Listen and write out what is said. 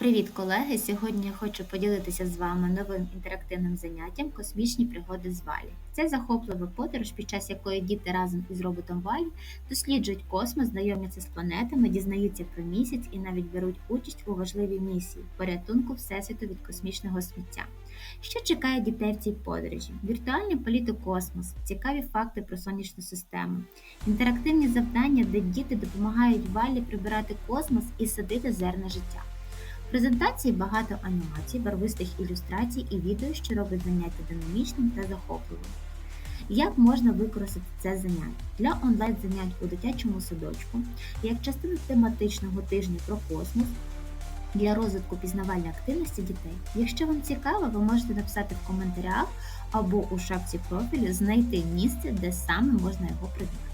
Привіт, колеги! Сьогодні я хочу поділитися з вами новим інтерактивним заняттям Космічні пригоди з Валі. Це захоплива подорож, під час якої діти разом із роботом Валі досліджують космос, знайомляться з планетами, дізнаються про місяць і навіть беруть участь у важливій місії порятунку Всесвіту від космічного сміття. Що чекає дітей в цій подорожі? Віртуальний політ космос, цікаві факти про сонячну систему, інтерактивні завдання, де діти допомагають Валі прибирати космос і садити зерна життя. В презентації багато анімацій, барвистих ілюстрацій і відео, що робить заняття динамічним та захопливим. Як можна використати це заняття для онлайн-занять у дитячому садочку, як частину тематичного тижня про космос для розвитку пізнавальної активності дітей? Якщо вам цікаво, ви можете написати в коментарях або у шапці профілю знайти місце, де саме можна його придбати.